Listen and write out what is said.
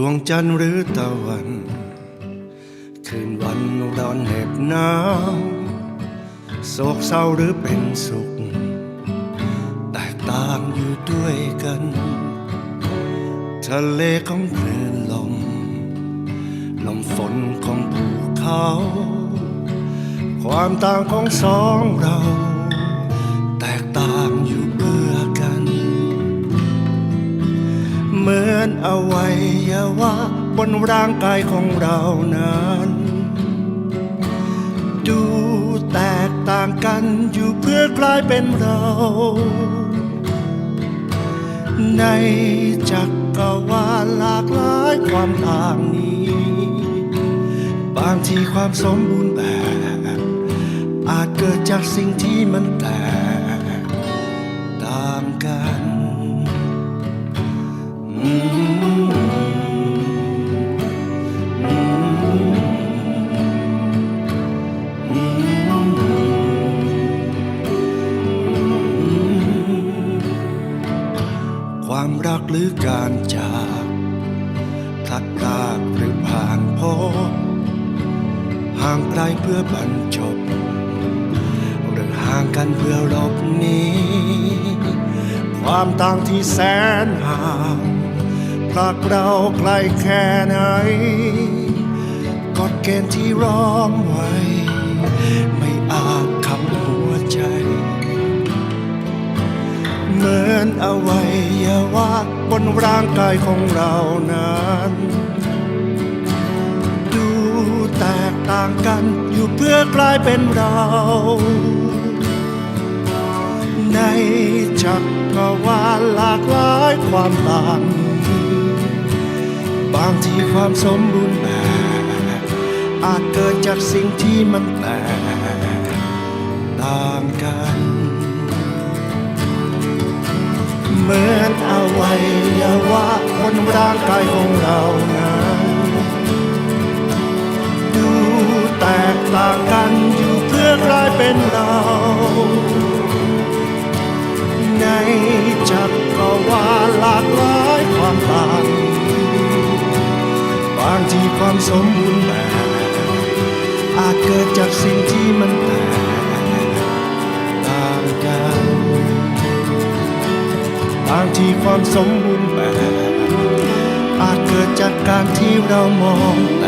ดวงจันทร์หรือตะวัน คืนวันร้อนเห็บหนาวโศกเศร้าหรือเป็นสุข แตกต่างอยู่ด้วยกัน ทะเลของคลื่นลม ลมฝนของภูเขา ความต่างของสองเรา อนอวัยวะบนร่างกายของเรานั้น ดูแตกต่างกันอยู่เพื่อกลายเป็นเรา ในจักรวาลหลากหลายความต่างนี้ บางทีความสมบูรณ์แบบ อาจเกิดจากสิ่งที่มันแตกต่างกัน รักหรือการจากพลัดพรากหรือผ่านพบห่างไกลเพื่อบรรจบ หรือห่างกันเพื่อหลบหนีความต่างที่แสนห่างพลักเราไกลแค่ไหนกฎเกณฑ์ที่ร้อมไว้ ไม่อาจขับหัวใจ เหมือนเอาไวั ยวะบนร่างกายของเรานั้น ดูแตกต่างกันอยู่เพื่อกลายเป็นเรา ในจักรวาลหลากหลายความต่าง บางทีความสมบูรณ์แบบอาจเกิดจากสิ่งที่มันแตกต่างกัน เหมือนอวัยวะบนร่างกายของเรานั้นดูแตกต่างกันอยู่เพื่อกลายเป็นเรา ในจักรวาลหลากหลายความต่างบางทีความสมบูรณ์แบบอาจเกิดจากสิ่งที่มันแตกางทีความสมบูรณ์แบบอาจเกิดจากการที่เรามองแตก